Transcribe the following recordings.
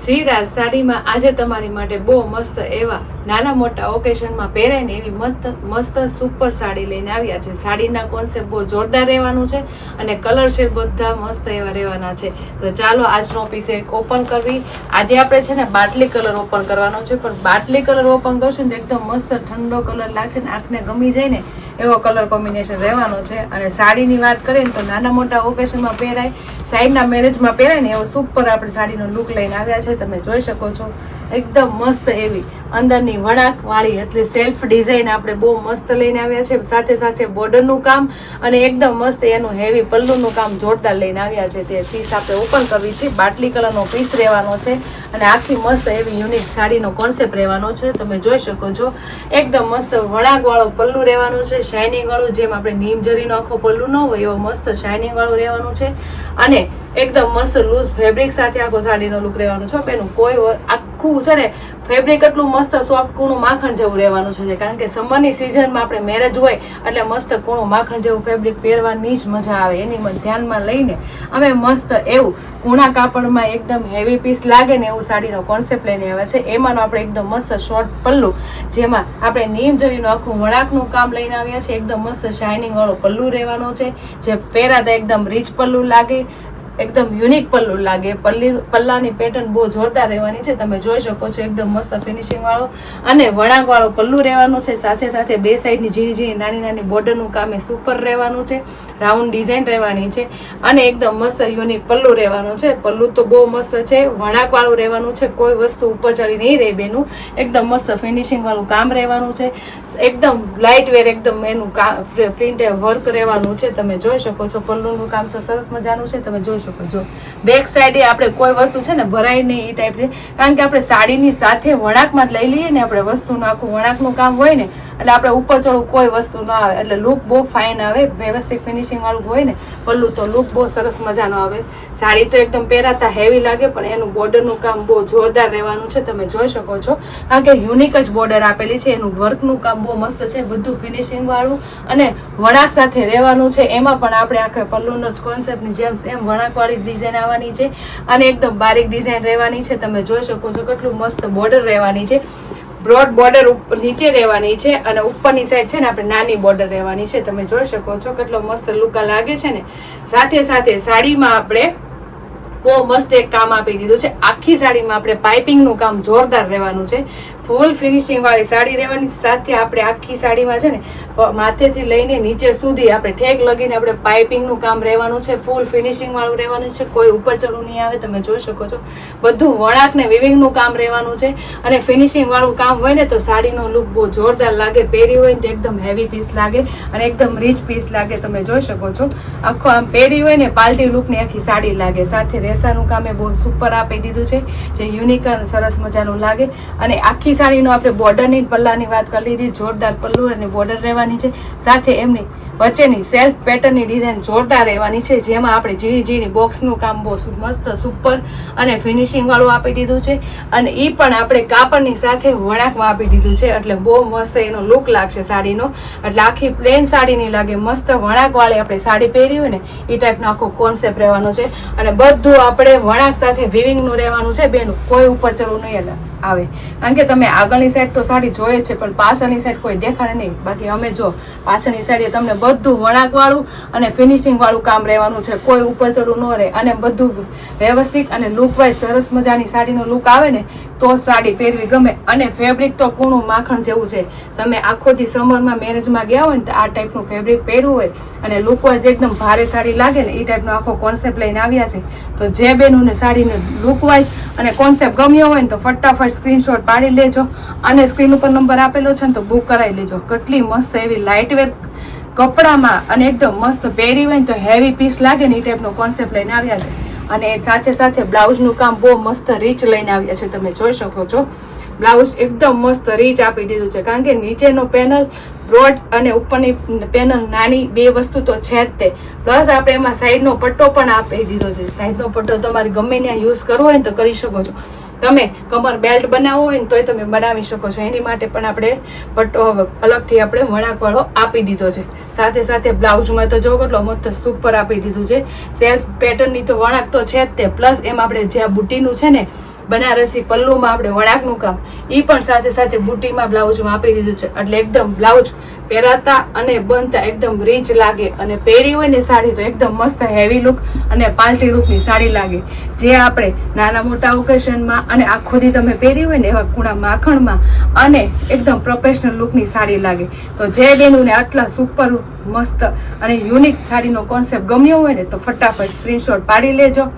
શ્રીરાજ સાડીમાં આજે તમારી માટે બહુ મસ્ત એવા નાના મોટા ઓકેશનમાં પહેરાય ને એવી મસ્ત મસ્ત સુપર સાડી લઈને આવ્યા છે. સાડીના કોન્સેપ્ટ બહુ જોરદાર રહેવાનું છે અને કલર શેડ બધા મસ્ત એવા રહેવાના છે. તો ચાલો આજનો પીસ એક ઓપન કરવી. આજે આપણે છે ને બાટલી કલર ઓપન કરવાનો છે, પણ બાટલી કલર ઓપન કરશું ને એકદમ મસ્ત ઠંડો કલર લાગશે ને આંખને ગમી જાય ને એવો કલર કોમ્બિનેશન રહેવાનો છે. અને સાડીની વાત કરીએ ને તો નાના મોટા ઓકેશનમાં પહેરાય, સાઈડના મેરેજમાં પહેરાય ને એવો સુપર આપણે સાડીનો લુક લઈને આવ્યા છે. તમે જોઈ શકો છો. એકદમ મસ્ત એવી અંદરની વળાંક વાળી એટલે સેલ્ફ ડિઝાઇન આપણે બહુ મસ્ત લઈને આવ્યા છે. સાથે સાથે બોર્ડરનું કામ અને એકદમ મસ્ત એનું હેવી પલ્લુનું કામ જોરદાર લઈને આવ્યા છે તે પીસ આપણે ઓપન કરવી છે. બાટલી કલરનો પીસ રહેવાનો છે અને આખી મસ્ત એવી યુનિક સાડીનો કોન્સેપ્ટ રહેવાનો છે. તમે જોઈ શકો છો. એકદમ મસ્ત વળાંક પલ્લુ રહેવાનું છે. શાઇનિંગ વાળું જેમ આપણે નીમ જરીનો આખો પલ્લું ન હોય, એવો મસ્ત શાઇનિંગવાળું રહેવાનું છે. અને એકદમ મસ્ત લૂઝ ફેબ્રિક સાથે આખો સાડીનો લુક રહેવાનો છે. બેનું, કોઈ આખું છે ને ફેબ્રિક એટલું મસ્ત સોફ્ટ કૂણું માખણ જેવું રહેવાનું છે કારણ કે સમરની સિઝનમાં આપણે મેરેજ હોય એટલે મસ્ત કૂણું માખણ જેવું ફેબ્રિક પહેરવાની જ મજા આવે. એની મને ધ્યાનમાં લઈને અમે મસ્ત એવું કૂણા કાપડમાં એકદમ હેવી પીસ લાગે ને એવું સાડીનો કોન્સેપ્ટ લઈને આવ્યા છે. એમાંનો આપણે એકદમ મસ્ત શોર્ટ પલ્લુ, જેમાં આપણે નીમ જરીનું આખું વળાકનું કામ લઈને આવ્યા છે એકદમ મસ્ત શાઇનિંગ વાળો પલ્લું રહેવાનો છે, જે પહેરાતા એકદમ રીચ પલ્લુ લાગે. એકદમ યુનિક પલ્લું લાગે. પલ્લી પલ્લાની પેટર્ન બહુ જોરદાર રહેવાની છે. તમે જોઈ શકો છો, એકદમ મસ્ત ફિનિશિંગવાળો અને વળાંકવાળો પલ્લું રહેવાનું છે. સાથે સાથે બે સાઈડની ઝીણી ઝીણી નાની નાની બોર્ડરનું કામ એ સુપર રહેવાનું છે. રાઉન્ડ ડિઝાઇન રહેવાની છે અને એકદમ મસ્ત યુનિક પલ્લું રહેવાનું છે. પલ્લું તો બહુ મસ્ત છે. વળાંકવાળું રહેવાનું છે. કોઈ વસ્તુ ઉપર ચડી નહીં રહે બેનું. એકદમ મસ્ત ફિનિશિંગ વાળું કામ રહેવાનું છે. એકદમ લાઇટ વેર એકદમ એનું પ્રિન્ટ વર્ક રહેવાનું છે. તમે જોઈ શકો છો, પલ્લુનું કામ તો સરસ મજાનું છે. તમે જોઈ શકો છો. બેક સાઈડે આપણે કોઈ વસ્તુ છે ને ભરાય નહીં એ ટાઈપની કારણ કે આપણે સાડીની સાથે વણાકમાં જ લઈ લઈએ ને આપણે વસ્તુનું આખું વળાંકનું કામ હોય ને એટલે આપણે ઉપર ચડવું કોઈ વસ્તુ ન આવે. એટલે લુક બહુ ફાઇન આવે. વ્યવસ્થિત ફિનિશિંગ વાળું હોય ને, પલ્લું તો લુક બહુ સરસ મજાનો આવે. સાડી તો એકદમ પહેરાતા હેવી લાગે, પણ એનું બોર્ડરનું કામ બહુ જોરદાર રહેવાનું છે. તમે જોઈ શકો છો. કારણ કે યુનિક જ બોર્ડર આપેલી છે. એનું વર્કનું કામ બહુ મસ્ત છે. બધું ફિનિશિંગ વાળું અને વણાક સાથે રહેવાનું છે. એમાં પણ આપણે આખા પલ્લુનો જ કોન્સેપ્ટની જેમ સેમ વણાકવાળી ડિઝાઇન આવવાની છે. અને એકદમ બારીક ડિઝાઇન રહેવાની છે. તમે જોઈ શકો છો કેટલું મસ્ત બોર્ડર રહેવાની છે. બ્રોડ બોર્ડર નીચે રહેવાની છે અને ઉપરની સાઈડ છે ને આપણે નાની બોર્ડર રહેવાની છે. તમે જોઈ શકો છો કેટલો મસ્ત લુકા લાગે છે ને. સાથે સાથે સાડીમાં આપણે બહુ મસ્ત એક કામ આપી દીધું છે. આખી સાડીમાં આપણે પાઇપિંગનું કામ જોરદાર રહેવાનું છે. ફૂલ ફિનિશિંગ વાળી સાડી રહેવાની. સાથે આપણે આખી સાડીમાં છે ને માથેથી લઈને નીચે સુધી આપણે ઠેક લગીને આપણે પાઇપિંગનું કામ રહેવાનું છે ફૂલ ફિનિશિંગ વાળું રહેવાનું છે. કોઈ ઉપર ચડું નહીં આવે, તમે જોઈ શકો છો. બધું વણાક ને વિવિંગનું કામ રહેવાનું છે. અને ફિનિશિંગ વાળું કામ હોય ને, તો સાડીનો લુક બહુ જોરદાર લાગે. પહેરી હોય ને, તો એકદમ હેવી પીસ લાગે અને એકદમ રીચ પીસ લાગે. તમે જોઈ શકો છો. આખો આમ પહેરી હોય ને, પાલટી લુકની આખી સાડી લાગે. સાથે રેસાનું કામ એ બહુ સુપર આપી દીધું છે. જે યુનિક અને સરસ મજાનું લાગે. અને આખી સાડીનો આપણે બોર્ડરની પલ્લાની વાત કરી લીધી, જોરદાર પલ્લુ અને બોર્ડર રહેવાની છે. સાથે એમની વચ્ચેની સેલ્ફ પેટર્નની ડિઝાઇન જોરદાર રહેવાની છે, જેમાં આપણે ઝીણી ઝીણી બોક્સનું કામ બહુ મસ્ત, સુપર અને ફિનિશિંગવાળું આપી દીધું છે. અને એ પણ આપણે કાપડની સાથે વણાકમાં આપી દીધું છે, એટલે બહુ મસ્ત એનો લુક લાગશે સાડીનો. એટલે આખી પ્લેન સાડી નહીં લાગે મસ્ત વણાકવાળી આપણે સાડી પહેરી હોય ને એ ટાઈપનો આખો કોન્સેપ્ટ રહેવાનો છે. અને બધું આપણે વણાક સાથે વિવિંગનું રહેવાનું છે, બેનું, કોઈ ઉપર ચડવું નહીં એટલે. આવે. કારણ કે તમે આગળની સાઈડ તો સાડી જોઈએ છે, પણ પાછળની સાઈડ કોઈ દેખાડે નહીં. બાકી અમે જો પાછળની સાઈડે તમને બધું વળાંક વાળું અને ફિનિશિંગ વાળું કામ રહેવાનું છે. કોઈ ઉપર ચડું ન રહે. અને બધું વ્યવસ્થિત અને લુક વાઇઝ સરસ મજાની સાડીનો લુક આવે ને તો સાડી પહેરવી ગમે અને ફેબ્રિક તો કૂણું માખણ જેવું છે. તમે આખો દી સમરમાં મેરેજમાં ગયા હોય ને તો આ ટાઈપનું ફેબ્રિક પહેરવું હોય અને લુક એકદમ ભારે સાડી લાગે ને એ ટાઈપનો આખો કોન્સેપ્ટ લઈને આવ્યા છે. તો જે બેનોને સાડીને લુક વાઇઝ અને કોન્સેપ્ટ ગમ્યો હોય ને તો ફટાફટ સ્ક્રીનશોટ પાડી લેજો અને સ્ક્રીન ઉપર નંબર આપેલો છે ને તો બુક કરાવી લેજો. કેટલી મસ્ત એવી લાઇટ વેર કપડામાં અને એકદમ મસ્ત પહેરી હોય ને તો હેવી પીસ લાગે ને એ ટાઈપનો કોન્સેપ્ટ લઈને આવ્યા છે. અને સાથે સાથે બ્લાઉઝનું કામ બહુ મસ્ત રીચ લઈને આવ્યા છે, તમે જોઈ શકો છો. બ્લાઉઝ એકદમ મસ્ત રીચ આપી દીધું છે, કારણ કે નીચેનો પેનલ બ્રોડ અને ઉપરની પેનલ નાની બે વસ્તુ તો છે જ તે. પ્લસ આપણે એમાં સાઈડનો પટ્ટો પણ આપી દીધો છે. સાઈડનો પટ્ટો તમારે ગમે ત્યાં યુઝ કરવો હોય ને તો કરી શકો છો. તમે કમર બેલ્ટ બનાવવો હોય ને તોય તમે બનાવી શકો છો. એની માટે પણ આપણે પટ્ટો અલગથી આપણે વળાંકવાળો આપી દીધો છે. સાથે સાથે બ્લાઉઝમાં તો જો કેટલો મસ્ત સુપર આપી દીધું છે. સેલ્ફ પેટર્નની તો વળાંક તો છે જ તે. પ્લસ એમ આપણે જે આ બુટીનું છે ને બનારસી પલ્લુમાં આપણે વણાકનું કામ એ પણ સાથે સાથે બુટીમાં બ્લાઉઝમાં આપી દીધું છે. એટલે એકદમ બ્લાઉઝ પહેરાતા અને બનતા એકદમ રીચ લાગે. અને પહેરી હોય ને સાડી તો એકદમ મસ્ત હેવી લુક અને પાલટી લુકની સાડી લાગે. જે આપણે નાના મોટા ઓકેશનમાં અને આખો દી તમે પહેરી હોય ને એવા કુણા માખણમાં અને એકદમ પ્રોફેશનલ લુકની સાડી લાગે. તો જે બેનુને આટલા સુપર મસ્ત અને યુનિક સાડીનો કોન્સેપ્ટ ગમ્યો હોય ને તો ફટાફટ સ્ક્રીનશોટ પાડી લેજો.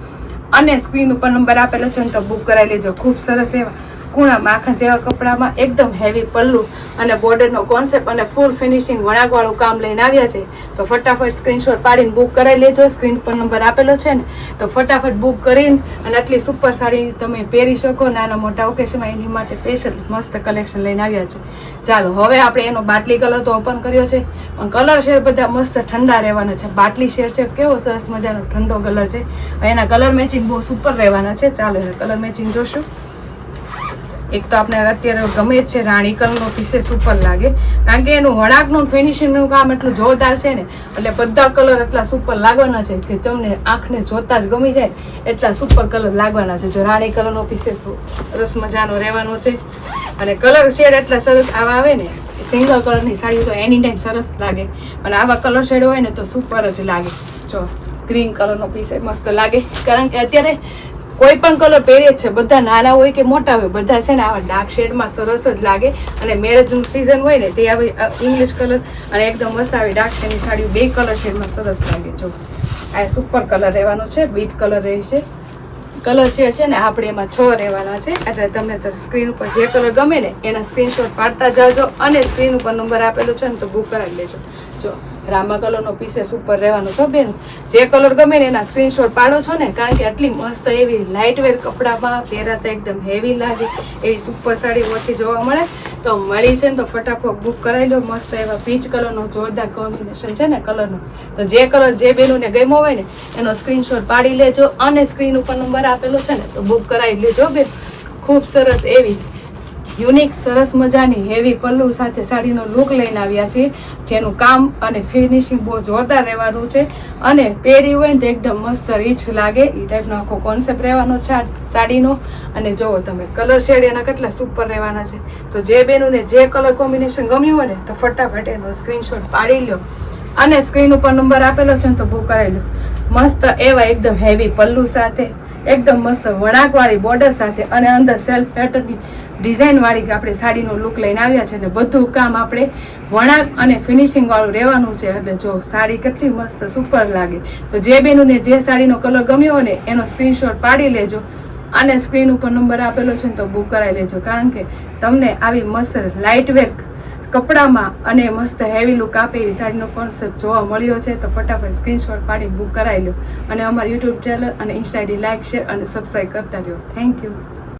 અને સ્ક્રીન ઉપર નંબર આપેલો છે ને તો બુક કરાવી લેજો. ખૂબ સરસ એવા. કુણા માખણ જેવા કપડામાં એકદમ હેવી પલ્લું અને બોર્ડરનો કોન્સેપ્ટ અને ફૂલ ફિનિશિંગ વણાકવાળું કામ લઈને આવ્યા છે. તો ફટાફટ સ્ક્રીનશોટ પાડીને બુક કરાવી લેજો. સ્ક્રીન પર નંબર આપેલો છે ને, તો ફટાફટ બુક કરીને અને આટલી સુપર સાડી તમે પહેરી શકો. નાના મોટા ઓકેશનમાં એની માટે સ્પેશિયલ મસ્ત કલેક્શન લઈને આવ્યા છે. ચાલો, હવે આપણે એનો બાટલી કલર તો ઓપન કર્યો છે. પણ કલર શેર બધા મસ્ત ઠંડા રહેવાના છે. બાટલી શેર છે કેવો સરસ મજાનો ઠંડો કલર છે. એના કલર મેચિંગ બહુ સુપર રહેવાના છે. ચાલો કલર મેચિંગ જોશું. એક તો આપણે અત્યારે ગમે જ છે રાણી કલરનો પીસે સુપર લાગે. કારણ કે એનું વળાકનું ફિનિશિંગનું કામ એટલું જોરદાર છે ને, એટલે બધા કલર એટલા સુપર લાગવાના છે કે તમને આંખને જોતા જ ગમી જાય એટલા સુપર કલર લાગવાના છે. જો રાણી કલરનો પીસે સરસ મજાનો રહેવાનો છે અને કલર શેડ એટલા સરસ આવા આવે ને, સિંગલ કલરની સાડી તો એની ટાઈમ સરસ લાગે. અને આવા કલર શેડ હોય ને તો સુપર જ લાગે. જો ગ્રીન કલરનો પીસ મસ્ત લાગે. કારણ કે અત્યારે કોઈ પણ કલર પહેરીએ છે, બધા નાના હોય કે મોટા હોય, બધા છે ને આવા ડાર્ક શેડમાં સરસ જ લાગે. અને મેરેજનું સિઝન હોય ને, તે આવે ઇંગ્લિશ કલર અને એકદમ મસ્ત આવે ડાર્ક શેડની સાડી બે કલર શેડમાં સરસ લાગે. જો, આ સુપર કલર રહેવાનો છે બીટ કલર રહેશે કલર શેડ છે ને, આપણે એમાં છ રહેવાના છે. એટલે તમને સ્ક્રીન ઉપર જે કલર ગમે ને, એના સ્ક્રીનશોટ પાડતા જાજો અને સ્ક્રીન ઉપર નંબર આપેલો છે ને, તો બુક કરાવી લેજો. જો રામા કલરનો પીસેસ ઉપર રહેવાનો છો બેન? જે કલર ગમે ને એના સ્ક્રીનશોટ પાડો છો ને, કારણ કે આટલી મસ્ત એવી લાઇટ વેર કપડામાં પહેરાતા એકદમ હેવી લાગે, એવી સુપર સાડી ઓછી જોવા મળે. તો મળી છે ને તો ફટાફટ બુક કરાવી લો મસ્ત એવા પીચ કલરનો જોરદાર કોમ્બિનેશન છે ને કલરનો તો જે કલર જે બેનોને ગમ્યો હોય ને, એનો સ્ક્રીનશોટ પાડી લેજો અને સ્ક્રીન ઉપર નંબર આપેલો છે ને, તો બુક કરાવી લેજો બેન. ખૂબ સરસ એવી યુનિક, સરસ મજાની હેવી પલ્લુ સાથે સાડીનો લુક લઈને આવ્યા છે જેનું કામ અને ફિનિશિંગ બહુ જોરદાર રહેવાનું છે. અને પહેરી હોય તો એકદમ મસ્ત રીચ લાગે. એ ટાઈપનો આખો કોન્સેપ્ટ રહેવાનો છે આ સાડીનો. અને જુઓ તમે કલર શેડ એના કેટલા સુપર રહેવાના છે. તો જે બેનુને જે કલર કોમ્બિનેશન ગમ્યું હોય ને, તો ફટાફટ એનો સ્ક્રીનશોટ પાડી લો અને સ્ક્રીન ઉપર નંબર આપેલો છે ને તો બુક કરાવી લો મસ્ત એવા એકદમ હેવી પલ્લુ સાથે, એકદમ મસ્ત વળાંકવાળી બોર્ડર સાથે અને અંદર સેલ્ફ પેટર્નની ડિઝાઇન વાળી આપણે સાડીનો લુક લઈને આવ્યા છે ને બધું કામ આપણે વણાક અને ફિનિશિંગવાળું રહેવાનું છે. એટલે જો સાડી કેટલી મસ્ત સુપર લાગે. તો જે બેનુને જે સાડીનો કલર ગમ્યો ને, એનો સ્ક્રીનશોટ પાડી લેજો. અને સ્ક્રીન ઉપર નંબર આપેલો છે ને, તો બુક કરાવી લેજો. કારણ કે તમને આવી મસ્ત લાઇટ વેક કપડામાં અને મસ્ત હેવી લુક આપે એવી સાડીનો કોન્સેપ્ટ જોવા મળ્યો છે, તો ફટાફટ સ્ક્રીનશોટ પાડી બુક કરાવી લો. અને અમારા યુટ્યુબ ચેનલ અને ઇન્સ્ટા લાઇક શેર અને સબસ્ક્રાઈબ કરતા રહ્યો. Thank you